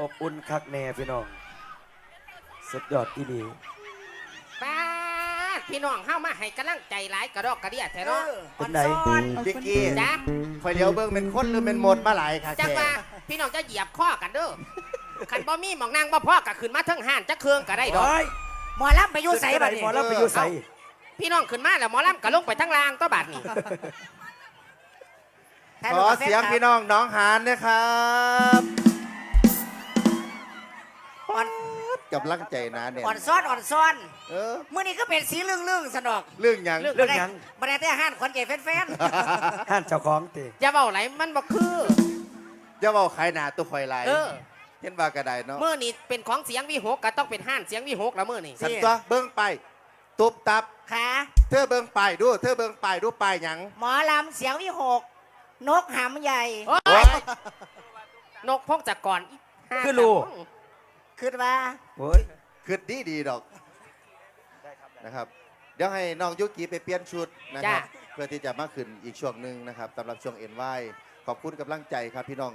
อบอุ่นคักแน่พี่น้อง สุดยอดที่ดีป้าดพี่น้องเฮามาให้กำลังใจหลายกระดอกกระเดียแท้เอเนาะอเป็นไหนอ่อนขอบบิกคุณกี้จ้ะคอยเลี้ยวเบิ่งเป็นคนหรือเป็นมดมาหลายค่ะจังแกว่าพี่น้องจะเหยียบข้อกันเด้อคันบ่มีหมองนางบ่พ่อก็ขึ้นมาเทั้งห้านจักเครื่องก็ได้ดอก โอ้ยๆหมอลำไปอยู่ใส่บัดนี้หมอลำไปอยู่ใส่พี่น้องขึ้นมาแล้วหมอลำก็ลงไปทั้งล่างตัวบัดนี่ถ่ายขรูปอกับแฟนเสียงคลับพี่น้องน้องหานนะครับ อ่อน กำลังใจนะเนี่ยอ่อนซ้อนอ่อนซ้อนเออ มื้อนี้ก็เป็นสีเรื่องๆสนอกเรื่องหยังเรื่องหยัง บ่ได้แต่อาหารขวัญใจแฟนห้านเจ้าของติอย่าเว้าไหลมันบ่คืออย่าบอกใครหนาตัวคอยไหลายเออ เห็นว่ากระไดเนาะมื้อนี้เป็นของเสียงวิหกก็ต้องเป็นห้านเสียงวิหกแล้วมื้อนี้สันตัวเบิ่งไปตุบตับ ๆค่ะเธอเบิ่งไปดู เธอเบิ่งไปดูไปหยัง หมอลำเสียงวิหก นกหำใหญ่ โอ๊โอ๊ยยนกพงจากก่อนอีกห้าคือรู้จัง คิดว่าโอ้ยคือดีดีดอกนะครับ เดี๋ยวให้น้องยุกิไปเปลี่ยนชุดนะครับ เพื่อที่จะมาขึ้นอีกช่วงหนึ่งนะครับสำหรับช่วงเอ็นไวขอบคุณกำลังใจครับ พี่น้อง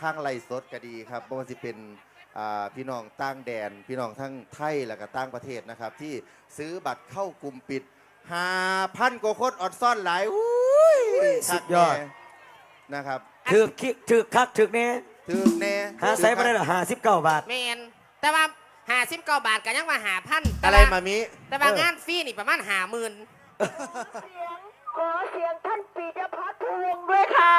ทางไลฟ์สดก็ดีครับไม่ว่าจะเป็นอ่าพี่น้องต่างแดน พี่น้องทั้งไทยและก็ต่างประเทศนะครับ ที่ซื้อบัตรเข้ากลุ่มปิดหาพันกว่าคนอดซ่อนหลายอุ้ยสุดยอด คักแน่นะครับถือคิกถือคักถือแน่ถึงแน่หาใส่มาได้หรอห้าสิบเก้าบาท แมน แต่ว่าหาสิบเก้าบาทก็ยังมาหาพันอะไรมามิแต่ว่าเอองานฟรีนี่ประมาณหาหมื่นขอเสียงท่านปียพัฒน์ภูวงศ์ด้วยค่ะ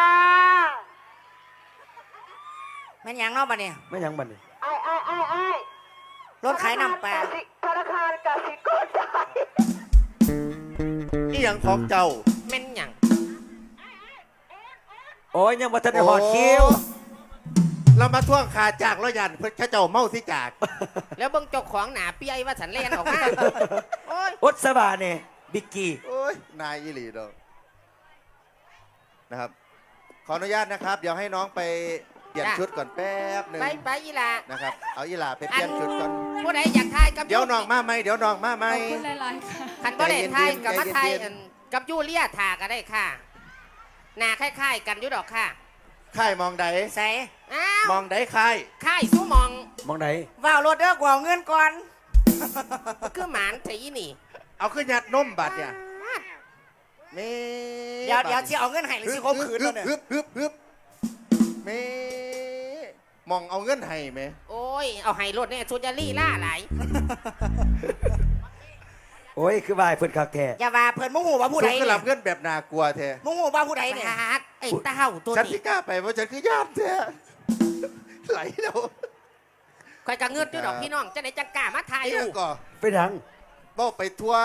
แม่นหยังเนาะบัดนี้ไม่หยังบันนี่ไอ้ไอ้ไอ้ไอ้รถขายน้ำปลาธนาคารกสิกรไทยนี่ยังของเจ้าแม่นหยังโอ้ยยังมาทันได้หอดคิว เรามาท่วงขาจากแล้วยันเพื่อข้าเจ้าเมาสิจาก แล้วเบิ่งเจ้าของหนาเปียว่าฉันเล่นออกมาโอ้ยอดสบาเนี่ยบิกกี้โอ้ยนายอิลีดอกนะครับ ขออนุญาตนะครับ เดี๋ยวให้น้องไปเปลี่ยนชุดก่อนแป๊บหนึ่งไปไปอีหลานะครับ เอาอีหลาไปเปลี่ยนชุดก่อน ผู้ใดอยากทายกับเดี๋ยวน้องมาไหมเดี๋ยวน้องมาไหมขอบคุณหลายๆค่ะ คันบ่ได้ทายกับมาทายใจเย็นๆอันกับยูเลียทาก็ได้ค่ะหนาคล้ายๆกันอยู่ดอกค่ะ ค่ายมองใดใส่อ้าวมองใดค่ายค่ายสู้มองมองไหนว่าวรถเด้อกว่าเอาเงินก่อน คือหมานไทยนี่เอาขึ้นยัดนมบัดเนี่ยเมเดี๋ยวเดี๋ยวสิเอาเงินให้หรือสิข่มขืนแล้วเนี่ยฮึบฮึบฮึบเมมองเอาเงินให้ไหมโอ้ย เอาไห้รถเนี่ยชุดยาลี่ล่าหลายโอ้ย คือวายเพิ่นคักแท้อย่าว่าเพิ่นมุ่งหูว่าผู้สุใดกก็เนี่รัยบเงินแบบนากลัวแท้มุ่งหูว่าผู้ใดไอ้เนี่ยฮาด ไอ้เต้าตัวฉันนี้ที่กล้าไปเพราะฉันคือญาติแท้ไหลแล้วคอยกระเงิดด้วยดอกพี่น้องจะได้จังกล้ามาทายไอ้ลูยังกก่อไปหยังบอกไปทัวร์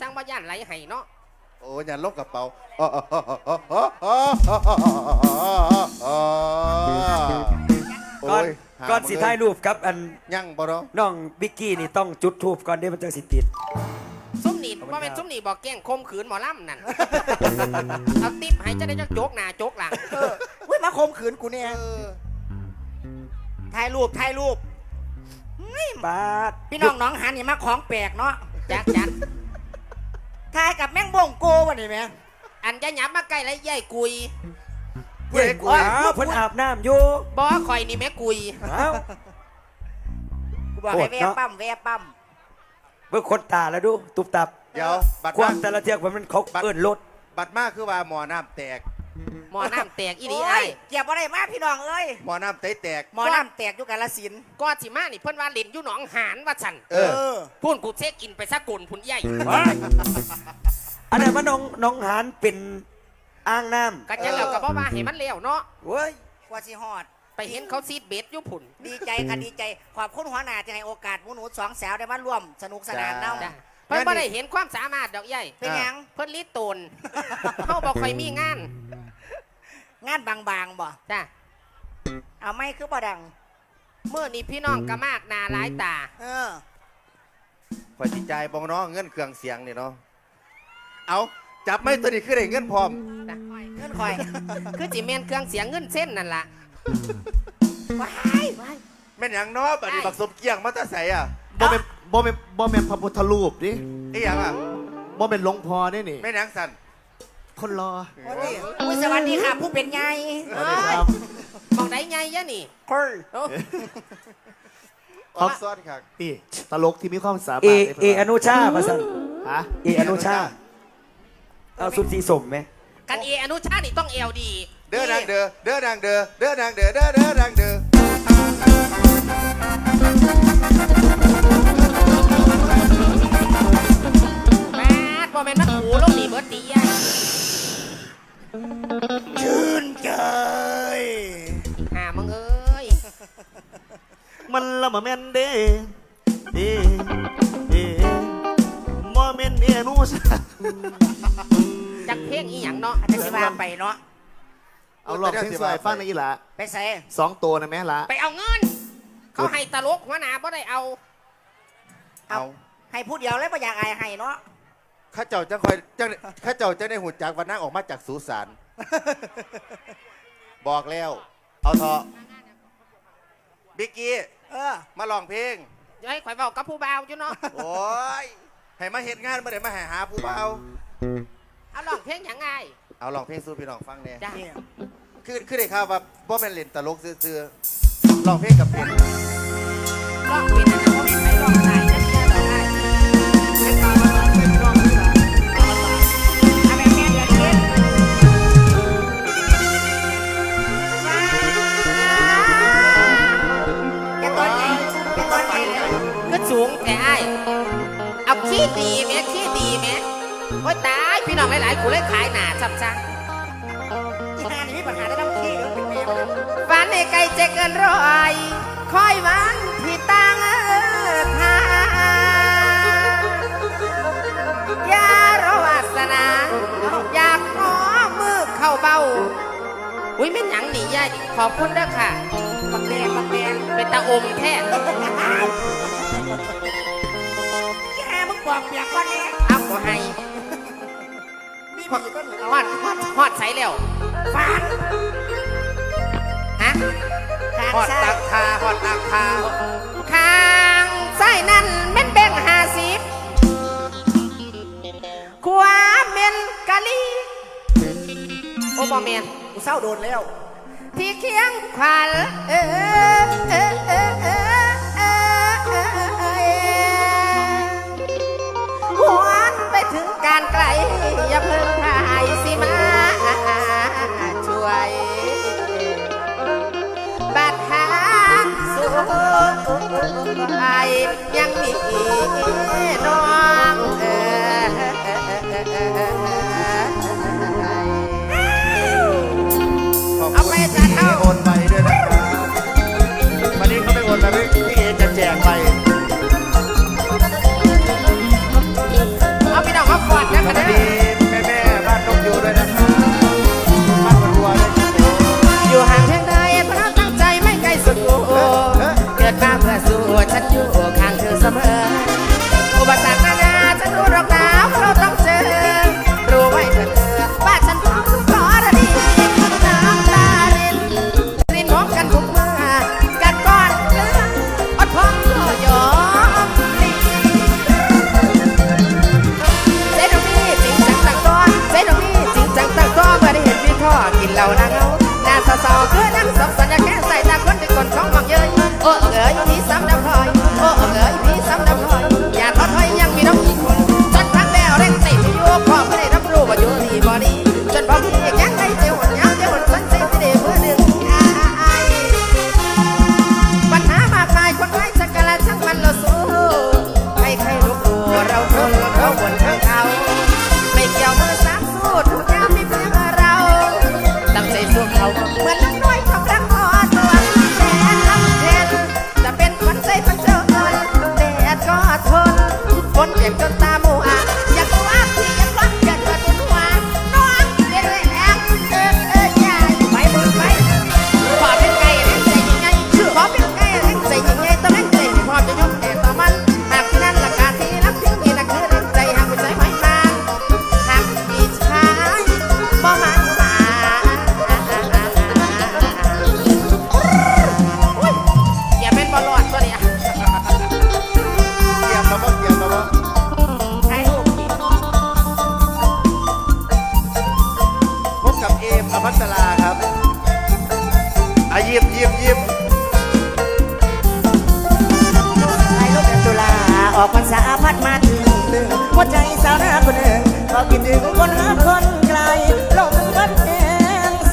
จังบ่ย่านไหลไห้เนาะโอ้ยอย่าลงกระเป๋าโอ้ก่อนยก่อนสิถ่ายรูปกับอัน ยังบ่เนาะน้องบิกกี้นี่ต้องจุดทูบก่อนเดี๋ยวมันจะสิติดซุ้มนี่ขอบคุณ ว่าเป็นครับซุ้มนี่บอกแกล้งคมขืนหมอลำนั่น เอาติ๊บให้จะได้จักโจกหน้าโจกหลังเอออุ้ยมาข่มขืนกูเนี่ยเออถ่ายรูปถ่ายรูป บาทพี่น้องน้องหันนี่มาของแปลกเนาะจักจักถ่ายกับแมงบงโกวันนี้ไหมอันจะหยับมาใกล้แล้วใหญ่กุยเว้ยกูอ้าวเพิ่นอาบน้ำอยู่บอคอยนี่แม่กุย อ้าว กูบอกให้โคตรแวะเนาะ ปั๊มแวะปั๊ม เบิ่งคนตาแล้วดู ตุบตับ เดี๋ยวบัตรความมาแต่ละเที่ยกว่ามันเขาบัตรเอิ้นรถบัตรมากคือว่าหมอน้ำแตก หมอน้ำแตกอีดีโอ้ไอ้ยเจ็บอะไรมาพี่น้องเอ้ยหมอน้ำไตแตก หมอน้ำแตกอยู่กาลสินธุ์ก็สิมานี่เพิ่นว่าเล่นอยู่หนองหานว่าฉันเออ พูนกูเช็คอินไปสักกลพุ่นใหญ่อันนั้นมันน้องน้องหานเป็นอ่างน้ก็จะแล้วก็บ่ว่าให้มันเลี้ยวเนาะำเว้ยกว่าสิฮอด ไปเห็นเขาซีดเบ็ดอยู่พุ่น ดีใจค่ะดีใจขอบคุณหัวหน้าที่ให้โอกาสหมูหนูสองสาวได้มาร่วมสนุกสนานเนาะจ้ะ เพิ่นบ่ได้เห็นความสามารถดอกใหญ่เป็นหยัง เพิ่นลิโตนเฮาบ่ค่อยมีงานงานบางๆบ่จ้ะเอาไม่คือบ่ดัง เมื่อนี้พี่น้องก็มากหนาหลายตา เออคอยจิใจายบองเนาะเงินเครื่องเสียงนี่เนาะ เอาจับไม่ตัวนี้คือได้เงินพร้อม เงินคอย คือจิเมนเครื่องเสียงเงินเส้นนั่นล่ะ ว้ายแม่นหยังเนาะบัดนี้ได้บักสมเกียงมาแตาใสอะบ่เป็น บ่เป็นบ่เป็นพระพุทธรูปดิไอ้หยังอะบ่เป็นหลวงพ่อนี่นี่แม่นหยังสั่นคนรอโอ้ยอุ้ยสวัสดีค่ะผู้เป็นไงสวัสดีครับ มองได้ไงยะนี่เฮ้ยโอ้ออนซ้อนครับนี่ตลกที่มีความสามารถเอในเออนุชามาสั่นฮะเออนุชาเอาสุดสีสมไหมกันเออนุชาตินี่ต้องเอลดีเด้อนางเด้อเด้อนางเด้อเด้อนางเด้อเด้อเด้อนางเด้อ หูลงนี่เบิดดียายชื่นใจ หามึงเอ้ย มันละมาแม่นเด้เด้เด้มอแม่นเอนูสาจักเพลงอีหยังเนาะอาจจะสิว่าไปเนาะ เอาลองเพลงสวยฟังในอีหละไปใส่สองตัวนะแม่ละไปเอาเงิน เขาให้ตลกหัวหน้าบ่ได้เอา เอา ให้ผู้เดียวเลยไม่อยากอายให้เนาะ ข้าเจ้าจะคอยจังข้าเจ้าจะได้หุ่นจากวันนั่งออกมาจากสุสานบอกแล้ว เอาเถอะบิ๊กกี้เออมาลองเพลงอย่าให้ข่อยเว้ากับผู้บ่าวอยู่เนาะโอ้ยให้มาเห็นงานมาได้มาหาหาผู้เบาเอาร้องเพลงหยังไงเอาลองเพลงสู้พี่น้องฟังเนี่ยจ้านี่คือคือได้ข่าวว่าบ่เป็นเล่นตลกซื่อๆลองเพลงกับเพลงร้องเพลงนั่นน่ะบ่มีใครร้องได้จักเทื่อดอก แต่อ้เอาขี้ดีแม่ขี้ดีแม่โอ้ยตายพี่น้องหลายๆกูเลยขายหนาซับซ้ำอีห่านี่มีปัญหาได้น้ำขี้เดี๋ยวเป็นแมวนะฝันในไกลจเกินร้อยคอยวันที่ตั้งทายารวาสนาอยากขอมือเข้าเบาอุ้ยไม่หยังหนียายขอบคุณเด้อค่ะบักแดงบักแดงเป็นตาอมแท้ แกมึงบอกเปียกก่อนเนี่ยเอาขอให้มีผีต้นหรือฮอดฮอดฮอดใส่แล้วฟาดฮะทางฮอดซ้าตัยกทาฮอดตักทาข้างใส่นั่นแม่นแบ่งห้าสิบความเมนกะลีโอ้บอเมนกูเศร้าโดนแล้ว ที่เคียงขวัญเออเออเออเออเออ ไกลอย่าเพิ่งถ่ายสิมาช่วยบัดหางสูไอยังมีน้องเออ อยู่ข้างเธอเสมอ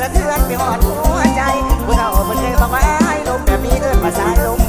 สะเทือนไปหอดหัวใจผู้เฒ่าเพิ่นเคยบอกว่าให้ลมแบบนี้เอิ้นว่าสายลม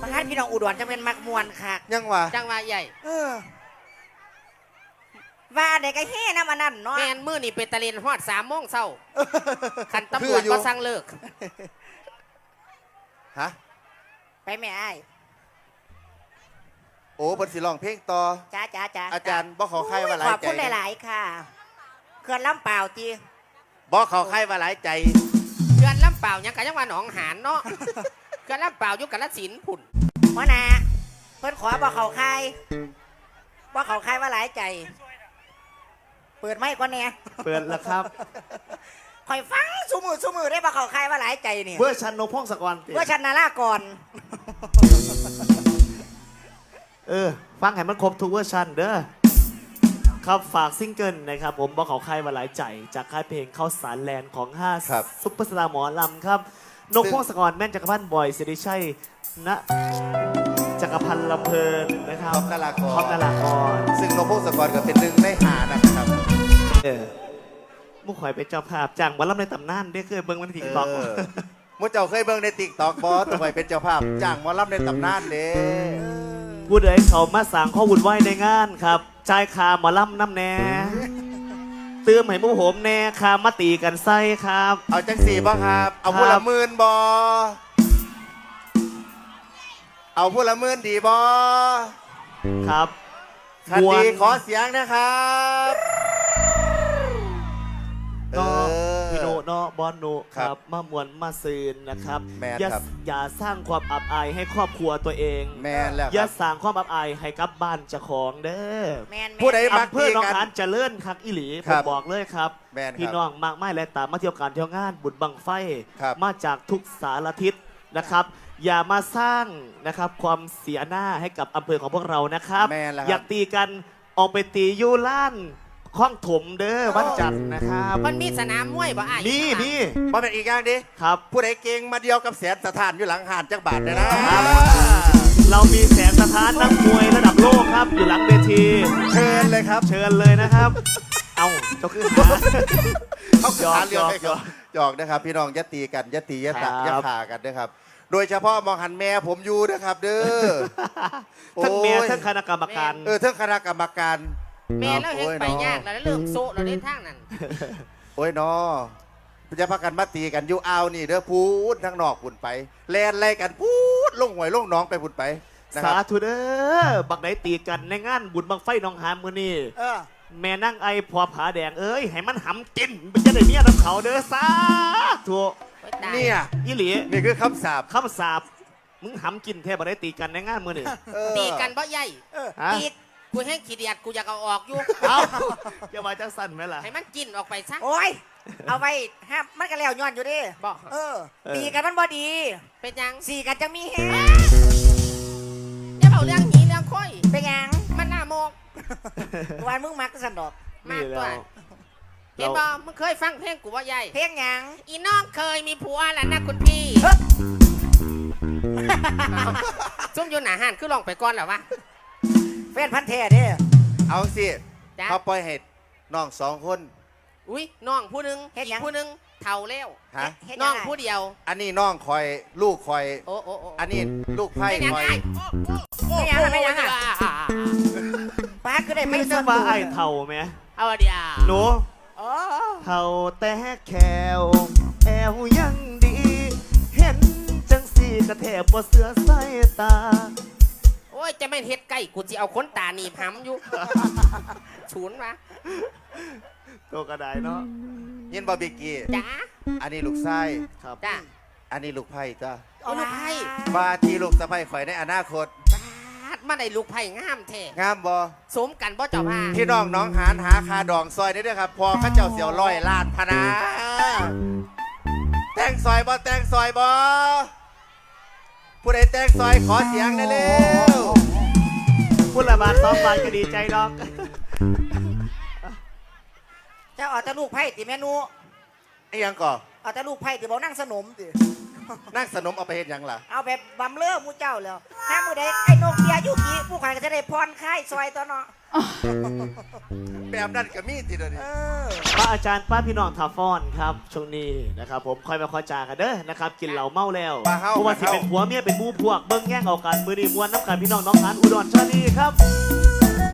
ประธานพี่น้องอุดรจะเป็นมักมวนค่ะยังวะจังว่าใหญ่เออว่าเด็กก็เฮ่นะมันนั่นเนาะแมนมือนี่เป็นตะเลนฮอดสามโมงเช้าคันตำรคืวอจอยู่ก็สั่งเลิก ฮะไปแม่ไอ้ายโอ้เพิ่นสิร้องเพลงต่อ จ้าจ้าจ้าอาจารย์บ่ขอใครว่าหลาขยอบใจคุณหลาย ๆ ค่ะเขื่อนลำเปล่าจีบ่ขอใครว่าหลายใจ เดือนลำเปล่ายังกันยังว่าหนองหานเนาะ เดือนลำเปล่าอยู่กันละสินธุ์ผุ่นพ่อนาเพิ่นขอบอกเขาใครบอกเขาใครว่าหลายใจ เปิดไม่ก่อนเนี่ยเปิดแล้วครับ คอยฟังสุมือสุมือได้บอกเขาใครว่าหลายใจเนี่ยเวอร์ชันนกพงศกรติเพื่อชันนาล่าก่อน เออ ฟังให้มันครบทุกเวอร์ชันเด้อ ครับฝากซิงเกิลนะครับ ผมบอกเขาใครมาหลายใจ จากค่ายเพลงเข้าสารแลนด์ของ5ครับ ซุปเปอร์สตาร์หมอลำครับ นกพงศกรแม่นจักรพันธ์บอยสิริชัยณจักรพันธ์ลำเพลินนะครับท็อปนารากร ท็อปนารากรซึ่งนกพงศกรก็เป็นหนึ่งในหานะครับ เออมุกข่อยเป็นเจ้าภาพจ้างหมาลำในตำนานได้เคยเบิ่งมันทีบอก เออมุเจ้าเคยเบิ่งในติ๊กตอกบอสทำไมเป็นเจ้าภาพจ้างหมอลำในตำนานเด้ผู้ใดเขามาสั่งข้อวุ่นวายในงานครับจ่ายคาหมอลำน้ำแน่ เติมให้หมูโหมแน่คามาตีกันไส้ครับ เอาจังสี่บ่ครับ เอาผู้ครัละบหมื่นบอเอาผู้ละหมื่นดีบอครับคันมวดีลขอเสียงนะครับ เอเนาะอพี่โน เนาะบอลโนคครัรับบมามวนมาซืนนะครับแม่นอย่าครับ อย่าสร้างความอับอายให้ครอบครัวตัวเองแมนแล้วอคย่ารับ สร้างความอับอายให้กับบ้านเจ้าของเด้อแมนแมนผู้ใด มักอำเภอหนองตีกันหานเจริญคักอิหลีผครัมบบอกเลยครับ แมนครับพี่น้องมากไม่และตามมาเที่ยวการเที่ยวงานบุญบังไฟ ครับมาจากทุกสารทิศนะครับ อย่ามาสร้างนะครับความเสียหน้าให้กับอำเภอของพวกเรานะครับ แม่นแล้วครับ อยากตีกันออกไปตีอยูล้าน ข้องถมเด้อวันจันทร์นะครับมันมีสนามมวยบ่อ้ายนี่นี่มาเป็นอีกอย่างดิครับผู้ใดเก่งมาเดียวกับแสนสถานอยู่หลังหาดจักบาทเลยนะเรามีแสนสถานนักมวยระดับโลกครับอยู่หลังเวทีเชิญเลยครับ เชิญเลยนะครับ เอาเจ้าขึ้นหาเขาหยอกขาเรือให้หยอกหยอกนะครับ พี่น้องอยะตีกันอยะตีอยะตะครับอยะขากันนะครับโโดยเฉพาะมองหันแม่ผมอยู่นะครับ เด้อทั้งเมียโอ้ยทั้งคณะกรรมการเออทั้งคณะกรรมการ แม่เราเห็นโอ้ยไปเนาะยากแล้วเรื่องโซ่เราได้ทางนั้นโอ้ยนอจะพักกันมาตีกันอยู่เอาวนี่เด้อพูดทั้งนอกพุ่นไปแลนไล่กันพูดลงหวยลงหน้องไปพุ่นไปนะคสารับธุเด้อบักไหนตีกันในงานบุญบังไฟหนองหามมือนี่เออแม่นั่งไอพอผาแดงเอ้ยให้มันหำกินเป็นจะได้เมียน้ำเขาเด้อสาธุโอ๊ยตาย เนี่ยอีหลีนี่คือคำสาปคำสาบมึงหำกินแทบบักไหนตีกันในงานมือนี่เออตีกันเพราะใหญ่ฮะตี กูให้ขี้เดียดกูอยากเอาออกอยู่เอาอย่ามาจังสั้นไหมล่ะให้มันกินออกไปซะโอ้ย เอาไว้ห้ามมันก็แล้วย้อนอยู่ดิบอกเออตีกันมันบ่ดีเป็นยังสี่กันจะมีแฮงอย่าเอาเรื่องหีเรื่องค่อย เป็นหยังมันน่าโมกวันมึงมักสันดอกมากนี่กว่าแล้วเห็นบ่มึงเคยฟังเพลงกูว่าใหญ่เพลงหยังอีน้องเคยมีผัวแล้วนะคุณพี่ซุ่มอยู่หนาหันคือลองไปก่อนเหรอวะ แฟนพันธุ์แท้เด้ เอาสิจ๊ะเขาปล่อยให้น้องสองคน อุ้ยน้องผู้หนึงเฮ็ดหยัง ผู้หนึงเท่าแล้วฮะ เฮ็ดน้องยังไงผู้เดียว อันนี้น้องคอยลูกคอย โอ้โอ้โอ้อันนี้ลูกไพ่เป็นยังคอย ไงไม่ยังอะไม่ยังอะป้าก็ได้ไม่ไม่สใช่นว่าไอ้เท่าไหมเอาเดียวหนูอ๋อเท่าแต่แควแอวยังดี เห็นจังสีกระแทบบ่เสือใส่ตา โอ้ย จะไม่เฮ็ดใกล้กูจะเอาขนตาหนีบห้ำอยู่ฉุนวะตัวกระไดเนาะยินบอบิกกี้จ้าอันนี้ลูกไส้ครับจ้าอันนี้ลูกไพ่จ้าเอาลูกไผ่บาทีลูกสะใภ้ข่อยในอนาคตปาดมาได้ลูกไผ่งามแท้งามบอสมกันบ่เจ้าพาพี่น้องน้องหานหาคาดองซอยได้ด้วยครับ พอเข้าเจ้าเสียวร้อยล้านพะนาแต่งซอยบอแต่งซอยบอผู้ใดแต่งซอยขอเสียงได้เร็วพูด ละบาทสองบาทก็ดีใจดอก เจ้าเอาแต่ลูกไผ่ติแม่นูไอ้ยังก่อเอาแต่ลูกไผ่ติบอกนั่งสนมตินั่งสนมเอาไปเห็นยังล่ะ เอาแบบบำเลิศมูเจ้าแล้วถ้ามือใดไอ้นกเบียยุกิผู้ขายก็จะได้พรคลายซอยตัวเนาะ แบบนั้นก็มีทีเดียวนี้เออพระอาจารย์ป้าพี่น้องทาฟอนครับช่วงนี้นะครับผมคอยมาคอยจากันเด้อนะครับกินเหล้าเมาแล้วมาเฮ้าเพราะว่ามาสิเฮ้าเป็นผัวเมียเป็นหมู่พวกเบิ้งแย่งเอากันมือดีมวนน้ำกันพี่น้องน้องหานอุดรธานีครับ